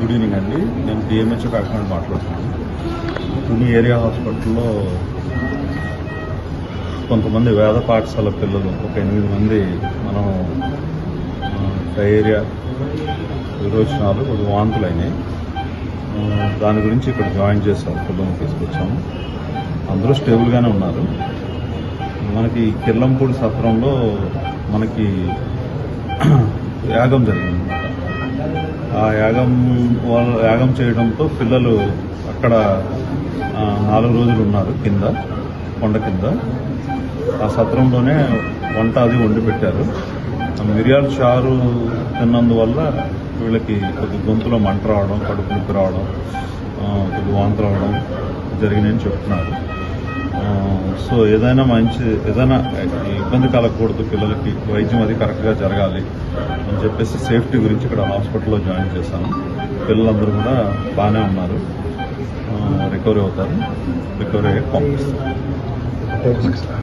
Good evening అండి. నేను PMH Kakinada మాట్లాడుతున్నాను. తుని ఏరియా హాస్పిటల్లో కొంతమంది వేద పాఠశాల పిల్లలు ఒక ఎనిమిది మంది మనం ఆ, డయేరియా విరోచనాలు కొద్ది వాంతులు అయినాయి. దాని గురించి ఇక్కడ జాయిన్ చేసాం పిల్లల్ని తీసుకొచ్చాము. అందరూ స్టేబుల్గానే ఉన్నారు. మనకి కిర్లంపూడి సత్రంలో మనకి యాగం జరిగింది. ఆ యాగం వాళ్ళ యాగం చేయడంతో పిల్లలు అక్కడ నాలుగు రోజులు ఉన్నారు కింద కొండ కింద. ఆ సత్రంలోనే వంట అది వండి పెట్టారు. ఆ మిరియాల చారు తిన్నందువల్ల వీళ్ళకి కొద్ది గొంతులో మంట రావడం కడుపు నొప్పి రావడం కొద్ది వాంతి రావడం జరిగినాయని చెప్తున్నారు. సో ఏదైనా మంచి ఏదైనా ఇబ్బంది కలగకూడదు పిల్లలకి వైద్యం అది కరెక్ట్గా జరగాలి అని చెప్పేసి సేఫ్టీ గురించి ఇక్కడ హాస్పిటల్లో జాయిన్ చేశాను. పిల్లలందరూ కూడా బాగానే ఉన్నారు. రికవరీ అవుతారు. రికవరీ అయ్యి పంపిస్తారు